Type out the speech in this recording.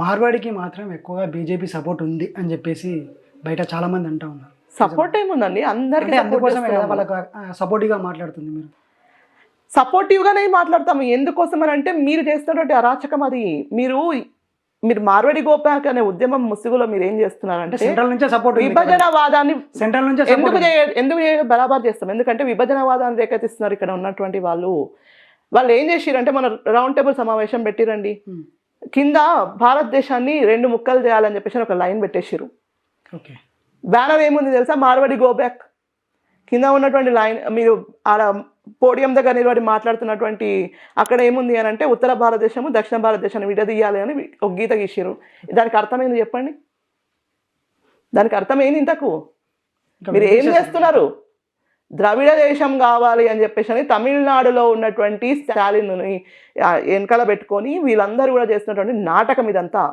మార్వాడికి మాత్రం ఎక్కువగా BJP support ఉంది అని చెప్పేసి బయట చాలా మంది అంటా ఉన్నారు. సపోర్ట్ ఏముందండి? అందరికీ అందుకోసమే కదా వాళ్ళకు సపోర్టివ్గా మాట్లాడుతుంది మీరు. సపోర్టివ్ గానే మాట్లాడతాము. ఎందుకోసం అని అంటే మీరు చేస్తున్నటువంటి అరాచకం అది. మీరు మీరు మార్వడి గోపాక్ అనే ఉద్యమం ముసుగులో మీరు ఏం అంటే చేస్తున్నారంటే సెంట్రల్ నుంచే సపోర్ట్ విభజనవాదాన్ని సెంట్రల్ నుంచే ఎందుకు ఎందుకు బరాబర్ చేస్తాం. ఎందుకంటే విభజనవాదాన్ని రేకెత్తిస్తున్నారు ఇక్కడ ఉన్నటువంటి వాళ్ళు. వాళ్ళు ఏం చేసిరంటే మన రౌండ్ టేబుల్ సమావేశం పెట్టిరండి. కింద భారతదేశాన్ని రెండు ముక్కలు చేయాలని చెప్పేసి ఒక లైన్ పెట్టేసిరు ఓకే. బ్యానర్ ఏముంది తెలుసా? మార్వడి గో బ్యాక్ కింద ఉన్నటువంటి లైన్ మీరు ఆడ పోడియం దగ్గర నిలబడి మాట్లాడుతున్నటువంటి అక్కడ ఏముంది అని అంటే ఉత్తర భారతదేశము దక్షిణ భారతదేశాన్ని విడదీయాలి అని ఒక గీత గీసిరు దానికి అర్థమైంది చెప్పండి. దానికి అర్థమైంది ఇంతకు? మీరు ఏం. చేస్తున్నారు? ద్రవిడ దేశం కావాలి అని చెప్పేసి అని తమిళనాడులో ఉన్నటువంటి స్టాలిన్ని వెనకాల పెట్టుకొని వీళ్ళందరూ కూడా చేస్తున్నటువంటి నాటకం ఇదంతా.